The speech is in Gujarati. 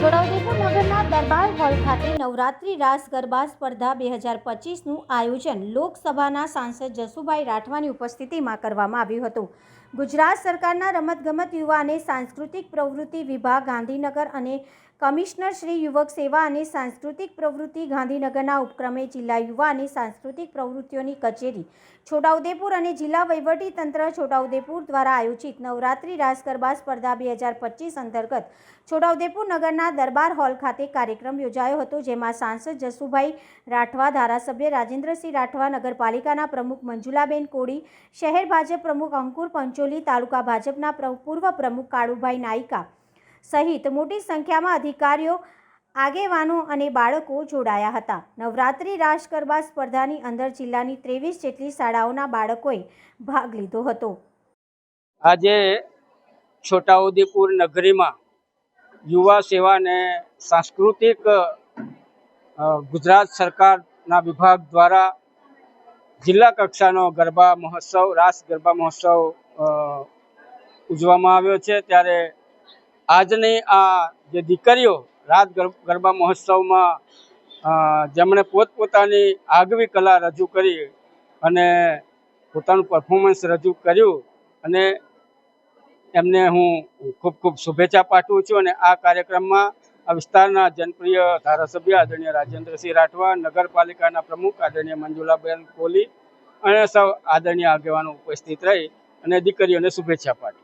છોટાઉદેપુર નગરના દરબાર હોલ ખાતે નવરાત્રી રાસ ગરબા સ્પર્ધા બે હજાર પચીસનું આયોજન લોકસભાના સાંસદ જસુભાઈ રાઠવાની ઉપસ્થિતિમાં કરવામાં આવ્યું હતું. ગુજરાત સરકારના રમતગમત યુવા અને સાંસ્કૃતિક પ્રવૃત્તિ વિભાગ, ગાંધીનગર અને કમિશનર શ્રી યુવક સેવા અને સાંસ્કૃતિક પ્રવૃત્તિ ગાંધીનગરના ઉપક્રમે જિલ્લા યુવા અને સાંસ્કૃતિક પ્રવૃત્તિઓની કચેરી, છોટાઉદેપુર અને જિલ્લા તંત્ર છોટાઉદેપુર દ્વારા આયોજિત નવરાત્રિ રાસ ગરબા સ્પર્ધા બે હજાર પચીસ અંતર્ગત છોટાઉદેપુર નગરના દરબાર હોલ ખાતે કાર્યક્રમ યોજાયો હતો, જેમાં સાંસદ જસુભાઈ રાઠવા, ધારાસભ્ય રાજેન્દ્રસિંહ રાઠવા, નગરપાલિકાના પ્રમુખ મંજુલાબેન કોડી શહેર ભાજપ પ્રમુખ અંકુર પંચોલી તાલુકા ભાજપના પૂર્વ પ્રમુખ કાળુભાઈ નાયકા સહિત મોટી સંખ્યામાં અધિકારીઓ, આગેવાનો અને બાળકો જોડાયા હતા. નવરાત્રિ રાસ ગરબા સ્પર્ધાની અંદર જિલ્લાની ત્રેવીસ જેટલી શાળાઓના બાળકોએ ભાગ લીધો હતો. આજે છોટાઉદેપુર નગરીમાં યુવા સેવા અને સાંસ્કૃતિક ગુજરાત સરકારના વિભાગ દ્વારા જિલ્લા કક્ષાનો ગરબા મહોત્સવ, રાસ ગરબા મહોત્સવ અ, ઉજવવામાં આવ્યો છે ત્યારે આજની આ જે દીકરીઓ રાત ગરબા મહોત્સવમાં જેમણે પોતપોતાની આગવી કલા રજૂ કરી અને પોતાનું પરફોર્મન્સ રજૂ કર્યું અને એમને હું ખૂબ ખૂબ શુભેચ્છા પાઠવું છું અને આ કાર્યક્રમમાં આ વિસ્તારના જનપ્રિય ધારાસભ્ય આદરણીય રાજેન્દ્રસિંહ રાઠવા નગરપાલિકાના પ્રમુખ આદરણીય મંજુલાબેન કોહલી અને સૌ આદરણીય આગેવાનો ઉપસ્થિત રહી અને દીકરીઓને શુભેચ્છા પાઠવું